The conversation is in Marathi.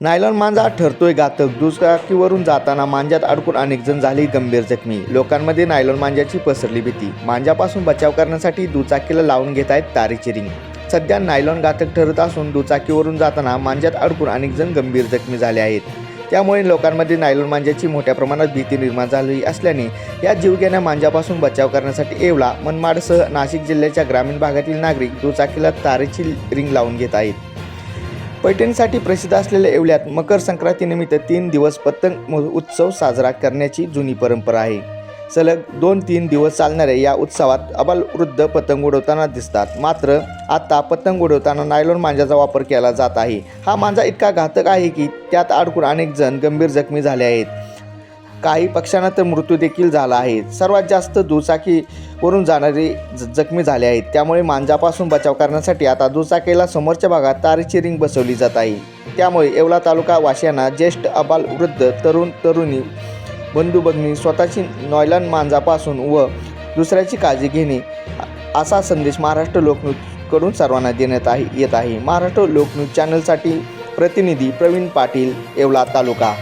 नायलॉन मांजा ठरतोय घातक. दुचाकीवरून जाताना मांजात अडकून अनेक जण झाले गंभीर जखमी. लोकांमध्ये नायलॉन मांजाची पसरली भीती. मांजापासून बचाव करण्यासाठी दुचाकीला लावून घेत आहेत तारेची रिंग. सध्या नायलॉन घातक ठरत असून दुचाकीवरून जाताना मांजात अडकून अनेक जण गंभीर जखमी झाले आहेत. त्यामुळे लोकांमध्ये नायलॉन मांज्याची मोठ्या प्रमाणात भीती निर्माण झाली असल्याने या जीवघेण्या मांजापासून बचाव करण्यासाठी येवला मनमाडसह नाशिक जिल्ह्याच्या ग्रामीण भागातील नागरिक दुचाकीला तारेची रिंग लावून घेत आहेत. पैठणीसाठी प्रसिद्ध असलेल्या येवल्यात मकर संक्रांतीनिमित्त तीन दिवस पतंग उत्सव साजरा करण्याची जुनी परंपरा आहे. सलग दोन तीन दिवस चालणाऱ्या या उत्सवात अबाल वृद्ध पतंग उडवताना दिसतात. मात्र आता पतंग उडवताना नायलॉन मांजाचा वापर केला जात आहे. हा मांजा इतका घातक आहे की त्यात अडकून अनेक जण गंभीर जखमी झाले आहेत. काही पक्ष्यांना तर मृत्यू देखील झाला आहे. सर्वात जास्त दुचाकीवरून जाणारे ज- जखमी झाले आहेत. त्यामुळे मांजापासून बचाव करण्यासाठी आता दुचाकीला समोरच्या भागात तारेची रिंग बसवली जात आहे. त्यामुळे येवला तालुका वासियांना ज्येष्ठ अबाल वृद्ध तरुण तरुणी बंधू भगिनी स्वतःची नॉयलन मांजापासून व दुसऱ्याची काळजी घेणे असा संदेश महाराष्ट्र लोकन्यूजकडून सर्वांना देण्यात आहे येत आहे. महाराष्ट्र लोकन्यूज चॅनलसाठी प्रतिनिधी प्रवीण पाटील येवला तालुका.